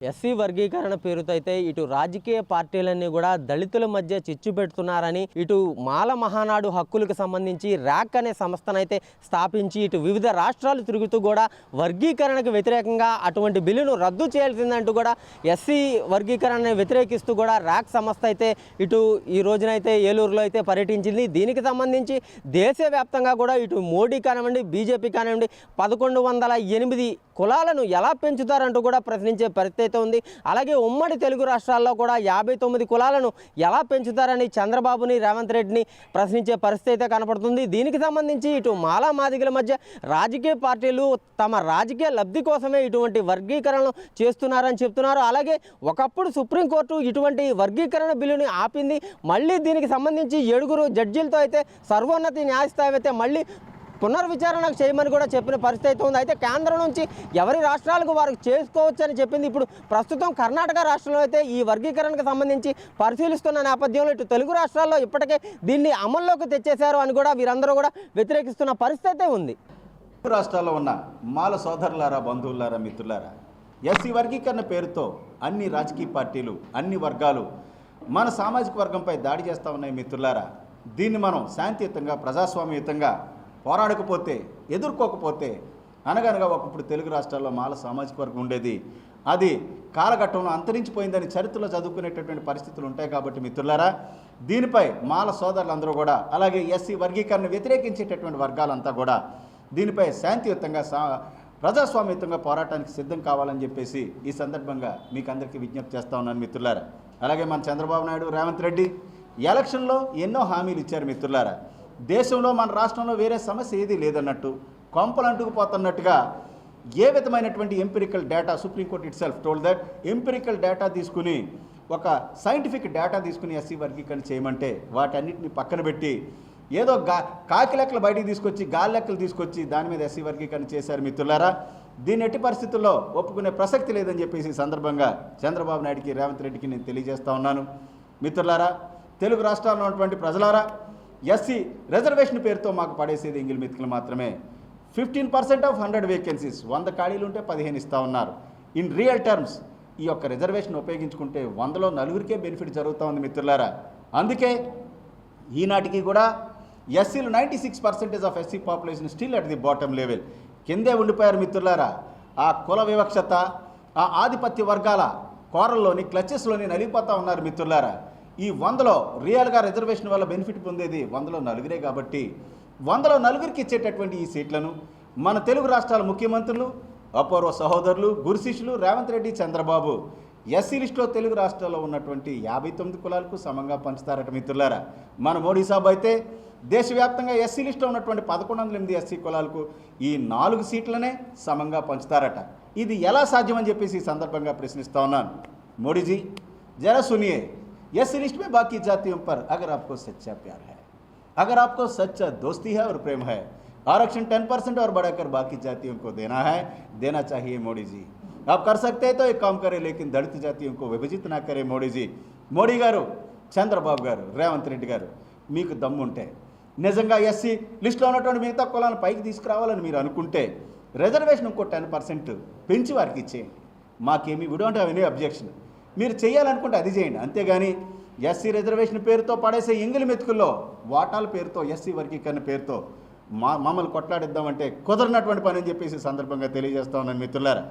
SC వర్గీకరణ పేరుతో అయితే ఇటు రాజకీయ పార్టీలన్నీ కూడా దళితుల మధ్య చిచ్చు పెడుతున్నారని ఇటు మాల మహానాడు హక్కులకు సంబంధించి ర్యాక్ అనే సంస్థనైతే స్థాపించి ఇటు వివిధ రాష్ట్రాలు తిరుగుతూ కూడా వర్గీకరణకు వ్యతిరేకంగా అటువంటి బిల్లును రద్దు చేయాల్సిందంటూ కూడా ఎస్సీ వర్గీకరణని వ్యతిరేకిస్తూ కూడా ర్యాక్ సంస్థ అయితే ఇటు ఈ రోజునైతే ఏలూరులో అయితే పర్యటించింది. దీనికి సంబంధించి దేశవ్యాప్తంగా కూడా ఇటు మోడీ కానివ్వండి బీజేపీ కానివ్వండి పదకొండు వందల ఎనిమిది కులాలను ఎలా పెంచుతారంటూ కూడా ప్రశ్నించే పరిస్థితి అయితే ఉంది. అలాగే ఉమ్మడి తెలుగు రాష్ట్రాల్లో కూడా యాభై తొమ్మిది కులాలను ఎలా పెంచుతారని చంద్రబాబుని రేవంత్ రెడ్డిని ప్రశ్నించే పరిస్థితి అయితే కనపడుతుంది. దీనికి సంబంధించి ఇటు మాలా మాదిగల మధ్య రాజకీయ పార్టీలు తమ రాజకీయ లబ్ధి కోసమే ఇటువంటి వర్గీకరణలు చేస్తున్నారని చెప్తున్నారు. అలాగే ఒకప్పుడు సుప్రీంకోర్టు ఇటువంటి వర్గీకరణ బిల్లుని ఆపింది. మళ్ళీ దీనికి సంబంధించి ఏడుగురు జడ్జీలతో అయితే సర్వోన్నత న్యాయస్థాయి అయితే మళ్ళీ పునర్విచారణ చేయమని కూడా చెప్పిన పరిస్థితి అయితే ఉంది. అయితే కేంద్రం నుంచి ఎవరి రాష్ట్రాలకు వారు చేసుకోవచ్చు అని చెప్పింది ఇప్పుడు ప్రస్తుతం కర్ణాటక రాష్ట్రంలో అయితే ఈ వర్గీకరణకు సంబంధించి పరిశీలిస్తున్న నేపథ్యంలో ఇటు తెలుగు రాష్ట్రాల్లో ఇప్పటికే దీన్ని అమల్లోకి తెచ్చేశారు అని కూడా వీరందరూ కూడా వ్యతిరేకిస్తున్న పరిస్థితి అయితే ఉంది రాష్ట్రాల్లో ఉన్న మాల సోదరులారా బంధువులారా మిత్రులారా ఎస్సీ వర్గీకరణ పేరుతో అన్ని రాజకీయ పార్టీలు అన్ని వర్గాలు మన సామాజిక వర్గంపై దాడి చేస్తూ ఉన్నాయి మిత్రులారా. దీన్ని మనం శాంతియుతంగా ప్రజాస్వామ్యయుతంగా పోరాడకపోతే ఎదుర్కోకపోతే అనగనగా ఒకప్పుడు తెలుగు రాష్ట్రాల్లో మాల సామాజిక వర్గం ఉండేది. అది కాలఘట్టంలో అంతరించిపోయిందని చరిత్రలో చదువుకునేటటువంటి పరిస్థితులు ఉంటాయి కాబట్టి మిత్రులారా దీనిపై మాల సోదరులందరూ కూడా అలాగే ఎస్సీ వర్గీకరణ వ్యతిరేకించేటటువంటి వర్గాలంతా కూడా దీనిపై శాంతియుతంగా సా ప్రజాస్వామ్యయుతంగా పోరాటానికి సిద్ధం కావాలని చెప్పేసి ఈ సందర్భంగా మీకు అందరికీ విజ్ఞప్తి చేస్తా ఉన్నాను మిత్రులారా. అలాగే మన చంద్రబాబు నాయుడు రేవంత్ రెడ్డి ఎలక్షన్లో ఎన్నో హామీలు ఇచ్చారు మిత్రులారా. దేశంలో మన రాష్ట్రంలో వేరే సమస్య ఏదీ లేదన్నట్టు కొంపలు అంటుకుపోతున్నట్టుగా ఏ విధమైనటువంటి empirical data supreme court itself told that empirical data తీసుకుని ఒక సైంటిఫిక్ డేటా తీసుకుని ఎస్సీ వర్గీకరణ చేయమంటే వాటన్నిటిని పక్కన పెట్టి ఏదో గా కాకి లెక్కలు బయటికి తీసుకొచ్చి గాలి లెక్కలు తీసుకొచ్చి దాని మీద ఎస్సీ వర్గీకరణ చేశారు మిత్రులారా? దీన్ని ఎట్టి పరిస్థితుల్లో ఒప్పుకునే ప్రసక్తి లేదని చెప్పేసి ఈ సందర్భంగా చంద్రబాబు నాయుడికి రేవంత్ రెడ్డికి నేను తెలియజేస్తా ఉన్నాను. మిత్రులారా తెలుగు రాష్ట్రాల్లో ఉన్నటువంటి ప్రజలారా ఎస్సీ రిజర్వేషన్ పేరుతో మాకు పడేసేది ఎంగిల్ మెతుకులు మాత్రమే. Fifteen percent of hundred vacancies వంద ఖాళీలు ఉంటే పదిహేను ఇస్తా ఉన్నారు. ఇన్ రియల్ టర్మ్స్ ఈ యొక్క రిజర్వేషన్ ఉపయోగించుకుంటే వందలో నలుగురికే బెనిఫిట్ జరుగుతూ ఉంది మిత్రులారా. అందుకే ఈనాటికి కూడా ఎస్సీలు ninety six percentage of SC population still at the bottom level. కిందే ఉండిపోయారు మిత్రులారా. ఆ కుల వివక్షత ఆ ఆధిపత్య వర్గాల కోరల్లోని క్లచెస్లోని నలిగిపోతూ ఉన్నారు మిత్రులారా. ఈ వందలో రియల్గా రిజర్వేషన్ వల్ల బెనిఫిట్ పొందేది వందలో నలుగురే కాబట్టి వందలో నలుగురికి ఇచ్చేటటువంటి ఈ సీట్లను మన తెలుగు రాష్ట్రాల ముఖ్యమంత్రులు అపూర్వ సహోదరులు గురుశిష్యులు రేవంత్ రెడ్డి చంద్రబాబు ఎస్సీ లిస్టులో తెలుగు రాష్ట్రాల్లో ఉన్నటువంటి యాభై తొమ్మిది కులాలకు సమంగా పంచుతారట మిత్రులారా. మన మోడీ సాబ్ అయితే దేశవ్యాప్తంగా ఎస్సీ లిస్టులో ఉన్నటువంటి పదకొండు వందల ఎనిమిది ఎస్సీ కులాలకు ఈ నాలుగు సీట్లనే సమంగా పంచుతారట. ఇది ఎలా సాధ్యమని చెప్పేసి ఈ సందర్భంగా ప్రశ్నిస్తా ఉన్నాను. మోడీజీ జర సునియే यस लिस्ट में बाकी जातियों पर अगर आपको सच्चा प्यार है अगर आपको सच्चा दोस्ती है और प्रेम है आरक्षण टेन परसेंट और बढ़ाकर बाकी जातियों को देना है देना चाहिए मोदी जी आप कर सकते हैं तो एक काम करें लेकिन दलित जातियों को विभजित ना करें मोदी जी మోడీ గారు చంద్రబాబు గారు రేవంత్ రెడ్డి గారు మీకు దమ్ముంటే నిజంగా ఎస్సీ లిస్టులో ఉన్నటువంటి మిగతా కులాలను పైకి తీసుకురావాలని మీరు అనుకుంటే రిజర్వేషన్ ఇంకో టెన్ పర్సెంట్ పెంచి వారికి ఇచ్చేయండి మాకేమి we don't have any objection మీరు చేయాలనుకుంటే అది చేయండి. అంతేగాని ఎస్సీ రిజర్వేషన్ పేరుతో పడేసే ఎంగిలి మెతుకుల్లో వాటాల పేరుతో ఎస్సీ వర్గీకరణ పేరుతో మా మమ్మల్ని కొట్లాడిద్దామంటే కుదరనటువంటి పని అని చెప్పేసి సందర్భంగా తెలియజేస్తా ఉన్నాను మిత్రులారా.